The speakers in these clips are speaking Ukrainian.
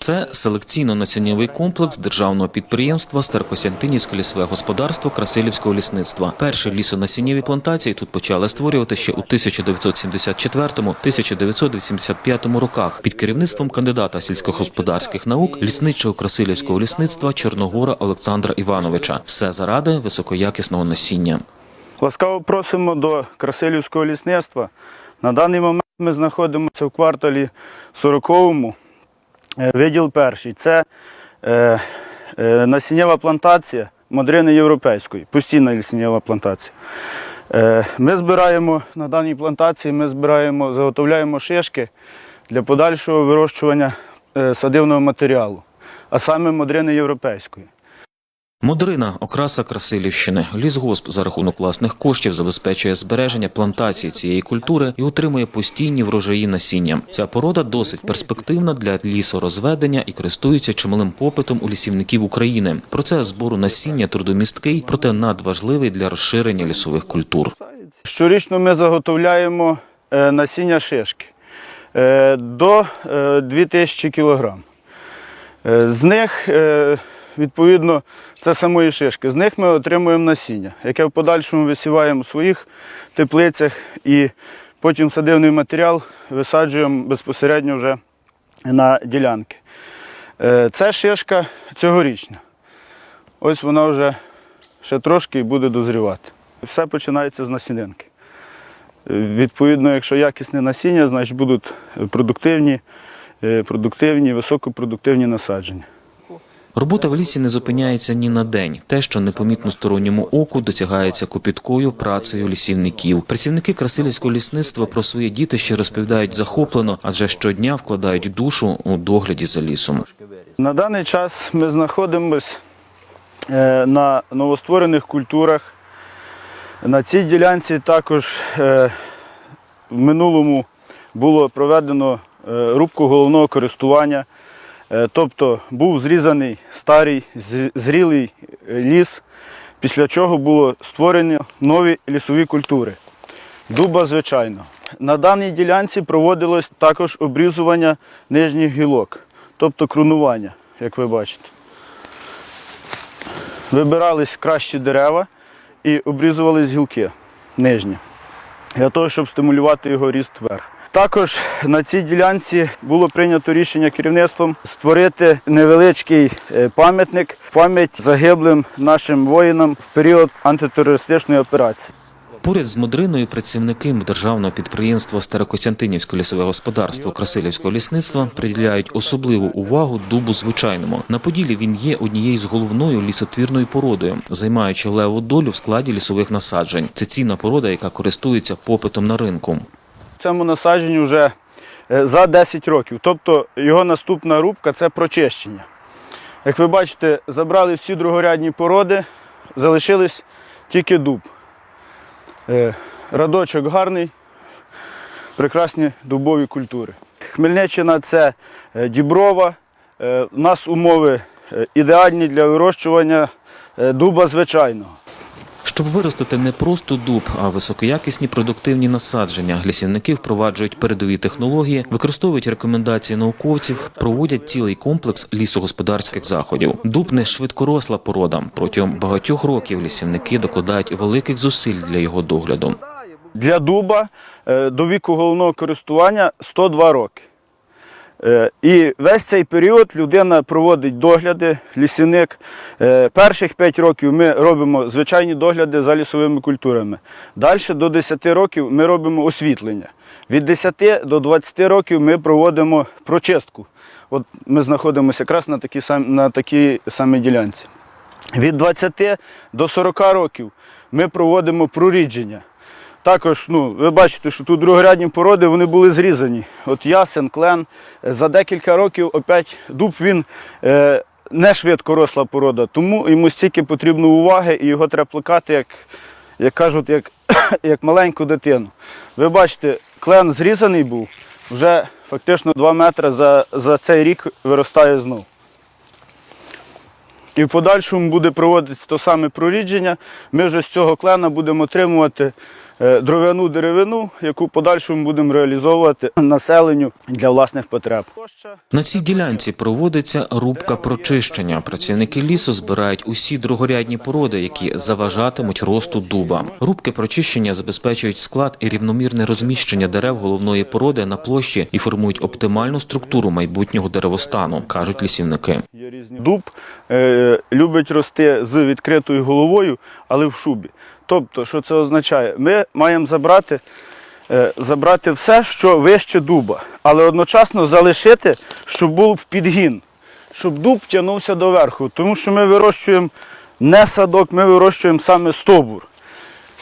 Це селекційно-насіннєвий комплекс державного підприємства Старокостянтинівське лісове господарство Красилівського лісництва. Перші лісонасіннєві плантації тут почали створювати ще у 1974-1985 роках під керівництвом кандидата сільськогосподарських наук лісничого Красилівського лісництва Чорногора Олександра Івановича. Все заради високоякісного насіння. Ласкаво просимо до Красилівського лісництва. На даний момент ми знаходимося в кварталі 40-му, е, виділ перший. Це е, е, насіннєва плантація модрини європейської, постійна насіннєва плантація. Е, ми збираємо на даній плантації, ми збираємо, заготовляємо шишки для подальшого вирощування е, садивного матеріалу, а саме модрини європейської. Модрина окраса Красилівщини. Лісгосп за рахунок власних коштів забезпечує збереження плантації цієї культури і утримує постійні врожаї насіння. Ця порода досить перспективна для лісорозведення і користується чималим попитом у лісівників України. Процес збору насіння трудомісткий, проте надважливий для розширення лісових культур. Щорічно ми заготовляємо е, насіння шишки е, до е, 2000 кг. З них, е, відповідно, це самої шишки. З них ми отримуємо насіння, яке в подальшому висіваємо в своїх теплицях і потім садивний матеріал висаджуємо безпосередньо вже на ділянки. Це шишка цьогорічна. Ось вона вже ще трошки буде дозрівати. Все починається з насінинки. Е, Відповідно, якщо якісне насіння, значить будуть продуктивні, е, продуктивні, високопродуктивні насадження. Робота в лісі не зупиняється ні на день. Те, що непомітно сторонньому оку, досягається копіткою працею лісівників. Працівники Красилівського лісництва про свої дітище розповідають захоплено, адже щодня вкладають душу у догляді за лісом. На даний час ми знаходимося е, на новостворених культурах. На цій ділянці також е, в минулому було проведено е, рубку головного користування. Е, Тобто був зрізаний старий зрілий е, ліс, після чого було створено нові лісові культури. Дуба, звичайно. На даній ділянці проводилось також обрізування нижніх гілок, тобто крунування, як ви бачите. Вибирались кращі дерева і обрізувались гілки нижні, для того, щоб стимулювати його ріст вверх. Також на цій ділянці було прийнято рішення керівництвом створити невеличкий е, пам'ятник пам'ять загиблим нашим воїнам в період антитерористичної операції. Поряд з Модриною працівники державного підприємства Старокостянтинівське лісове господарство Красилівського лісництва приділяють особливу увагу дубу звичайному. На Поділі він є однією з головною лісотвірною породою, займаючи леву долю в складі лісових насаджень. Це цінна порода, яка користується попитом на ринку. Цьому насадженню вже е, за 10 років. Тобто його наступна рубка це прочищення. Як ви бачите, забрали всі другорядні породи, залишились тільки дуб. Е, Радочок гарний, прекрасні дубові культури. Хмельниччина це е, діброва. У нас умови ідеальні для вирощування дуба звичайного. Щоб виростити не просто дуб, а високоякісні продуктивні насадження, лісівники впроваджують передові технології, використовують рекомендації науковців, проводять цілий комплекс лісогосподарських заходів. Дуб не швидкоросла порода. Протягом багатьох років лісівники докладають великих зусиль для його догляду. Для дуба е, до віку головного користування 102 роки. Е, І весь цей період людина проводить догляди, лісівник. Е, Перших 5 років ми робимо звичайні догляди за лісовими культурами. Далі до 10 років ми робимо освітлення. Від 10 до 20 років ми проводимо прочистку. От ми знаходимося якраз на такій, на такій самій ділянці. Від 20 до 40 років ми проводимо прорідження. Також, ну, ви бачите, що тут другорядні породи вони були зрізані. От ясен, клен. За декілька років опять дуб він е, не швидко росла порода, тому йому стільки потрібно уваги і його треба плекати, як, як кажуть, як, як маленьку дитину. Ви бачите, клен зрізаний був, вже фактично 2 метри за, за цей рік виростає знов. І в подальшому буде проводитися то саме прорідження. Ми вже з цього клена будемо отримувати е, дров'яну деревину, яку подальшому будемо реалізовувати населенню для власних потреб. На цій ділянці проводиться рубка прочищення. Працівники лісу збирають усі другорядні породи, які заважатимуть росту дуба. Рубки прочищення забезпечують склад і рівномірне розміщення дерев головної породи на площі і формують оптимальну структуру майбутнього деревостану, кажуть лісівники. Дуб е, любить рости з відкритою головою, але в шубі. Тобто, що це означає? Ми маємо забрати, е, забрати все, що вище дуба, але одночасно залишити, щоб був підгін, щоб дуб тягнувся доверху. Тому що ми вирощуємо не садок, ми вирощуємо саме стовбур.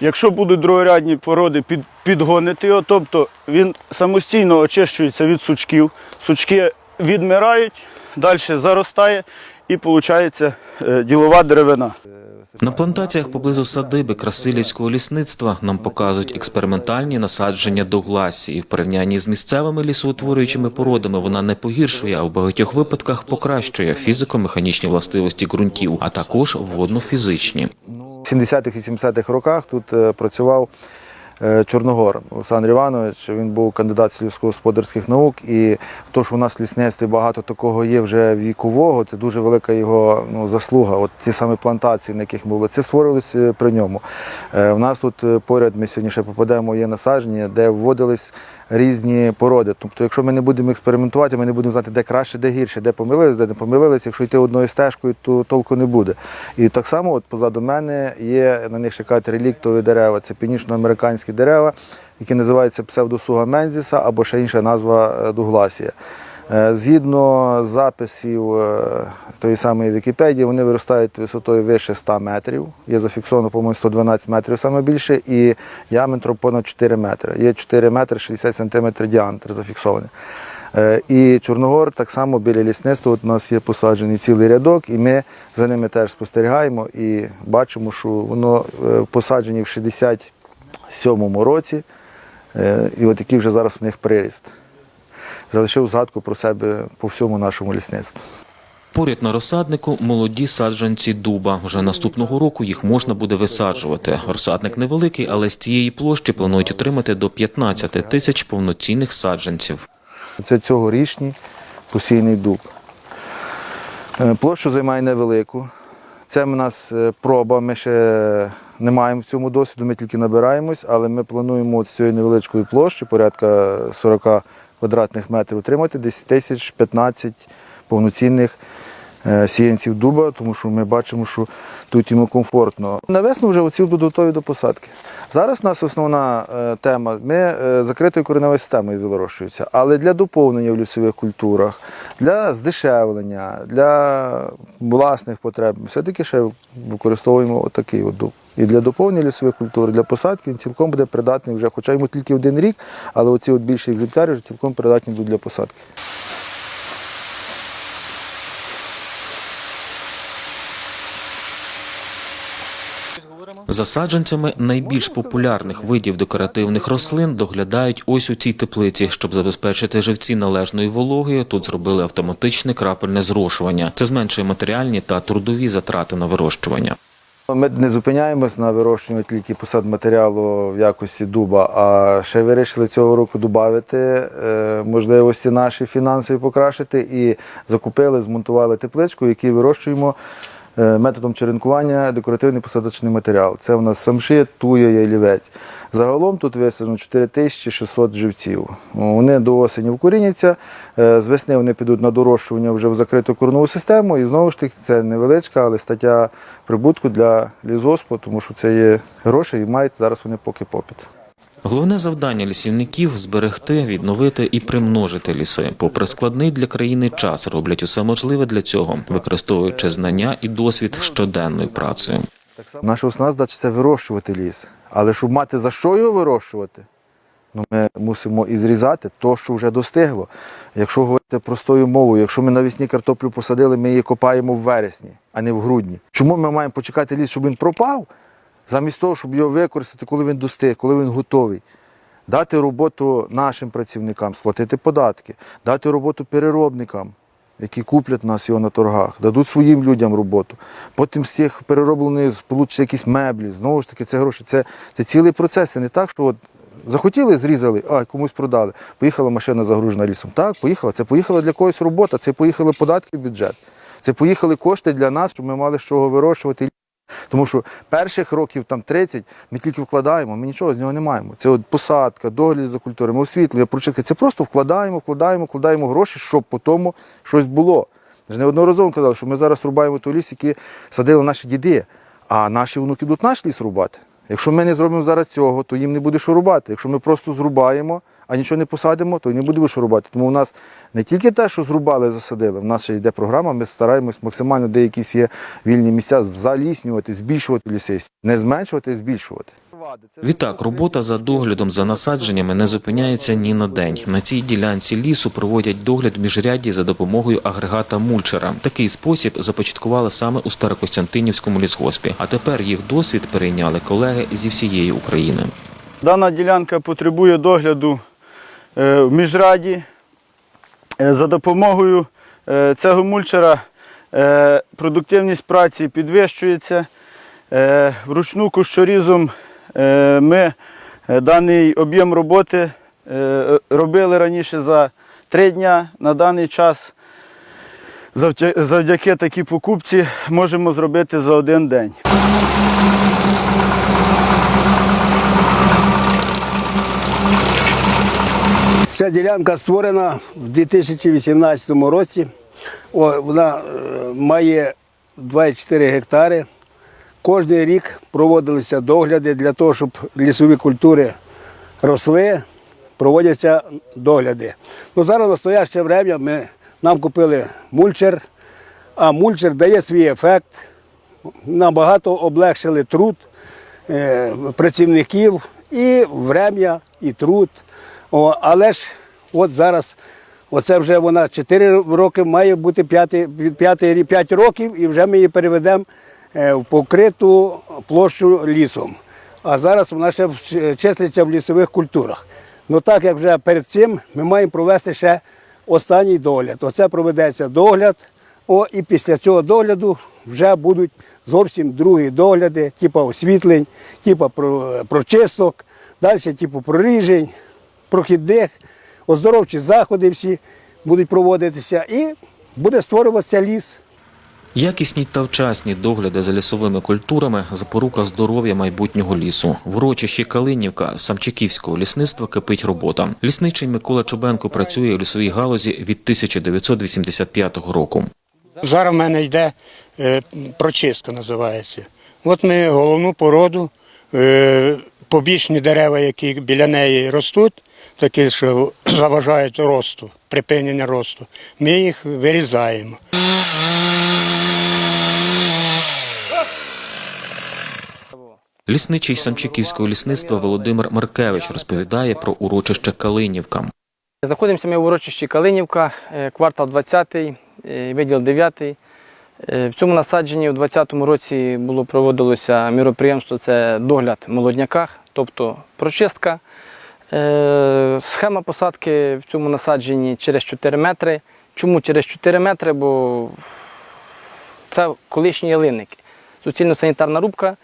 Якщо будуть другорядні породи під, підгонити його, тобто він самостійно очищується від сучків, сучки відмирають, далі заростає і виходить ділова деревина. На плантаціях поблизу садиби Красилівського лісництва нам показують експериментальні насадження догласі, і в порівнянні з місцевими лісоутворюючими породами вона не погіршує, а в багатьох випадках покращує фізико-механічні властивості ґрунтів, а також водно-фізичні. В 70-х і 70-х роках тут е, працював Чорногор Олександр Іванович. Він був кандидат сільськогосподарських наук. І то, що у нас в лісництві багато такого є вже вікового, це дуже велика його ну, заслуга. От ці саме плантації, на яких ми були, це створилось е, при ньому. Е, В нас тут е, поряд ми сьогодні ще попадемо, є насадження, де вводились різні породи. Тобто, якщо ми не будемо експериментувати, ми не будемо знати, де краще, де гірше, де помилились, де не помилились. Якщо йти одною стежкою, то толку не буде. І так само, от позаду мене є на них ще кажуть реліктові дерева. Це північноамериканські дерева, які називаються псевдосуга мензіса або ще інша назва е, дугласія. Е, Згідно записів е, з тої самої Вікіпедії, вони виростають висотою вище 100 метрів. Є зафіксовано, по-моєму, 112 метрів саме більше, і діаметром понад 4 метри. Є 4 метри 60 сантиметрів діаметр зафіксований. І Чорногор так само біля лісництва у нас є посаджений цілий рядок, і ми за ними теж спостерігаємо і бачимо, що воно посаджені в 67-му році, е, і от який вже зараз у них приріст залишив згадку про себе по всьому нашому лісництву. Поряд на розсаднику молоді саджанці дуба. Вже наступного року їх можна буде висаджувати. Розсадник невеликий, але з цієї площі планують отримати до 15 тисяч повноцінних саджанців. Це цьогорічний посійний дуб. Е, Площу займає невелику. Це в нас е, проба, ми ще не маємо в цьому досвіду, ми тільки набираємось, але ми плануємо з цієї невеличкої площі, порядка 40 квадратних метрів, отримати десь тисяч 15 повноцінних сіянців дуба, тому що ми бачимо, що тут йому комфортно. На весну вже оці будуть готові до посадки. Зараз у нас основна е, тема. Ми е, закритою кореневою системою вирощуються, але для доповнення в лісових культурах, для здешевлення, для власних потреб все-таки ще використовуємо отакий от дуб. І для доповнення лісових культур, для посадки він цілком буде придатний вже, хоча йому тільки один рік, але оці от більші екземпляри вже цілком придатні будуть для посадки. За саджанцями найбільш популярних видів декоративних рослин доглядають ось у цій теплиці. Щоб забезпечити живці належною вологою, тут зробили автоматичне крапельне зрошування. Це зменшує матеріальні та трудові затрати на вирощування. Ми не зупиняємось на вирощуванні тільки посад матеріалу в якості дуба, а ще вирішили цього року додати е, можливості наші фінансові покращити і закупили, змонтували тепличку, в якій вирощуємо методом черенкування декоративний посадочний матеріал. Це у нас самшит, туя, ялівець. Загалом тут висаджено 4600 живців. Вони до осені вкоріняться, е, з весни вони підуть на дорощування вже в закриту корнову систему. І знову ж таки це невеличка, але стаття прибутку для лісгоспу, тому що це є гроші і мають зараз вони поки попит. Головне завдання лісівників зберегти, відновити і примножити ліси. Попри складний для країни час, роблять усе можливе для цього, використовуючи знання і досвід щоденною працею. Наша основна задача це вирощувати ліс. Але щоб мати за що його вирощувати, ну, ми мусимо і зрізати то, що вже достигло. Якщо говорити простою мовою, якщо ми навесні картоплю посадили, ми її копаємо в вересні, а не в грудні. Чому ми маємо почекати ліс, щоб він пропав, замість того, щоб його використати, коли він достиг, коли він готовий? Дати роботу нашим працівникам, сплатити податки, дати роботу переробникам. які куплять нас його на торгах, дадуть своїм людям роботу. Потім з цих переробленої получаться якісь меблі. Знову ж таки, це гроші. Це, це цілий процес. Це не так, що от захотіли, зрізали, а комусь продали. Поїхала машина загружена лісом. Так, поїхала. Це поїхала для когось робота, це поїхали податки в бюджет. Це поїхали кошти для нас, щоб ми мали з чого вирощувати. Тому що перших років там 30 ми тільки вкладаємо, ми нічого з нього не маємо. Це от посадка, догляд за культурами, освітлення, прочитки. Це просто вкладаємо, вкладаємо, вкладаємо гроші, щоб по тому щось було. Ж неодноразово казали, що ми зараз рубаємо той ліс, який садили наші діди, а наші внуки будуть наш ліс рубати. Якщо ми не зробимо зараз цього, то їм не буде що рубати. Якщо ми просто зрубаємо, а нічого не посадимо, то не буде що рубати. Тому у нас не тільки те, що зрубали, засадили, в нас ще йде програма, ми стараємось максимально, де якісь є вільні місця, заліснювати, збільшувати ліси. Не зменшувати, а збільшувати. Відтак, робота за доглядом за насадженнями не зупиняється ні на день. На цій ділянці лісу проводять догляд в міжрядді за допомогою агрегата мульчера. Такий спосіб започаткували саме у Старокостянтинівському лісгоспі. А тепер їх досвід перейняли колеги зі всієї України. Дана ділянка потребує догляду в міжраді. Е, За допомогою е, цього мульчера е, продуктивність праці підвищується. Е, Вручну кущорізом е, ми е, даний об'єм роботи е, робили раніше за три дня. На даний час завдяки такій покупці можемо зробити за один день. Ця ділянка створена в 2018 році. О, вона е, має 24 гектари. Кожний рік проводилися догляди для того, щоб лісові культури росли, проводяться догляди. Ну, зараз в настояще время ми, нам купили мульчер, а мульчер дає свій ефект. Набагато облегшили труд е, працівників і врем'я, і труд. О, але ж от зараз, оце вже вона 4 роки, має бути 5, 5, 5 років, і вже ми її переведемо е, в покриту площу лісом. А зараз вона ще числиться в лісових культурах. Ну так як вже перед цим ми маємо провести ще останній догляд. Оце проведеться догляд. О, і після цього догляду вже будуть зовсім другі догляди, типу освітлень, типу прочисток, далі типу проріжень, прохідних, оздоровчі заходи всі будуть проводитися і буде створюватися ліс. Якісні та вчасні догляди за лісовими культурами – запорука здоров'я майбутнього лісу. В урочищі Калинівка Самчиківського лісництва кипить робота. Лісничий Микола Чубенко працює у лісовій галузі від 1985 року. Зараз в мене йде е, прочистка, називається. От ми головну породу, е, побічні дерева, які біля неї ростуть, такі, що заважають росту, припинення росту, ми їх вирізаємо. Лісничий Самчиківського лісництва Володимир Маркевич розповідає про урочище Калинівка. Знаходимося ми в урочищі Калинівка, е, квартал 20, е, виділ 9. Е, В цьому насадженні у 2020 році було проводилося міроприємство це догляд в молодняках, тобто прочистка. Е, Схема посадки в цьому насадженні через 4 метри. Чому через 4 метри? Бо це колишні ялинники. Суцільно-санітарна рубка.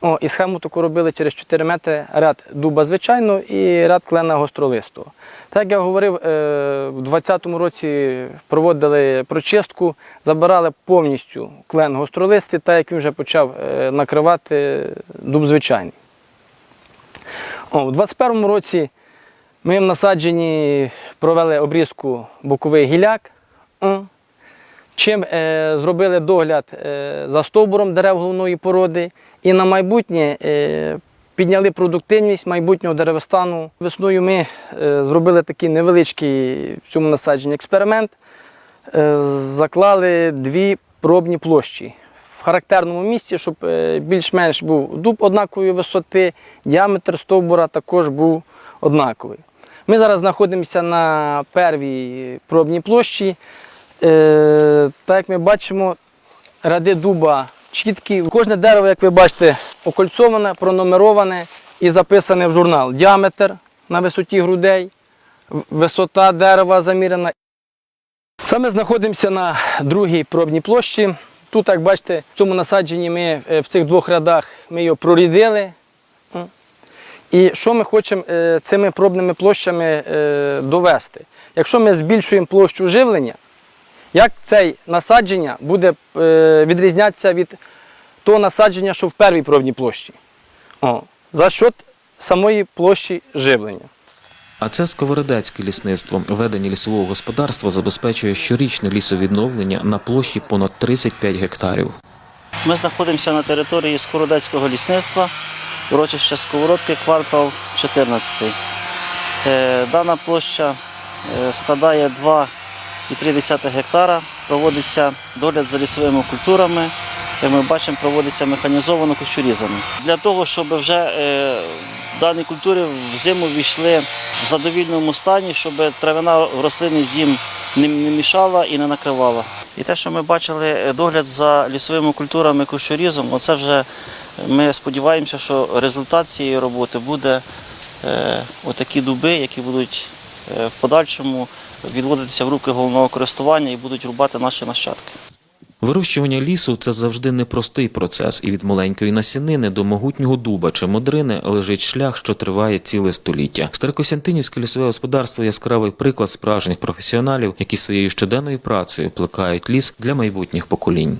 О, і схему таку робили через 4 метри ряд дуба звичайно і ряд клена гостролистого. Так як я говорив, е, в 2020 році проводили прочистку, забирали повністю клен гостролистий, так як він вже почав е, накривати дуб звичайний. О, у 2021 році ми в насадженні провели обрізку боковий гіляк. Чим е, зробили догляд е, за стовбуром дерев головної породи і на майбутнє е, підняли продуктивність майбутнього деревостану. Весною ми е, зробили такий невеличкий в цьому насадженні експеримент. Е, заклали дві пробні площі в характерному місці, щоб е, більш-менш був дуб однакової висоти, діаметр стовбура також був однаковий. Ми зараз знаходимося на первій пробній площі. Е, так як ми бачимо, ряди дуба чіткі. Кожне дерево, як ви бачите, окольцоване, пронумероване і записане в журнал. Діаметр на висоті грудей, висота дерева заміряна Саме знаходимося на другій пробній площі. Тут, як бачите, в цьому насадженні ми е, в цих двох рядах ми його прорідили. І що ми хочемо е, цими пробними площами е, довести? Якщо ми збільшуємо площу живлення, як це насадження буде відрізнятися від того насадження, що в первій пробній площі? О, за счет самої площі живлення. А це сковородецьке лісництво. Ведення лісового господарства забезпечує щорічне лісовідновлення на площі понад 35 гектарів. Ми знаходимося на території Скородецького лісництва, урочище Сковородки, квартал 14. Е, Дана площа е, складає 2,3 гектара. Проводиться догляд за лісовими культурами. Як ми бачимо, проводиться механізовано кущорізами. Для того, щоб вже е, дані культури в зиму війшли в задовільному стані, щоб травяна рослини їм не, мішала і не накривала. І те, що ми бачили, е, догляд за лісовими культурами кущорізом, оце вже ми сподіваємося, що результат цієї роботи буде е, отакі дуби, які будуть е, в подальшому відводитися в руки головного користування і будуть рубати наші нащадки. Вирощування лісу це завжди непростий процес, і від маленької насінини до могутнього дуба чи модрини лежить шлях, що триває ціле століття. Старокосянтинівське лісове господарство яскравий приклад справжніх професіоналів, які своєю щоденною працею плекають ліс для майбутніх поколінь.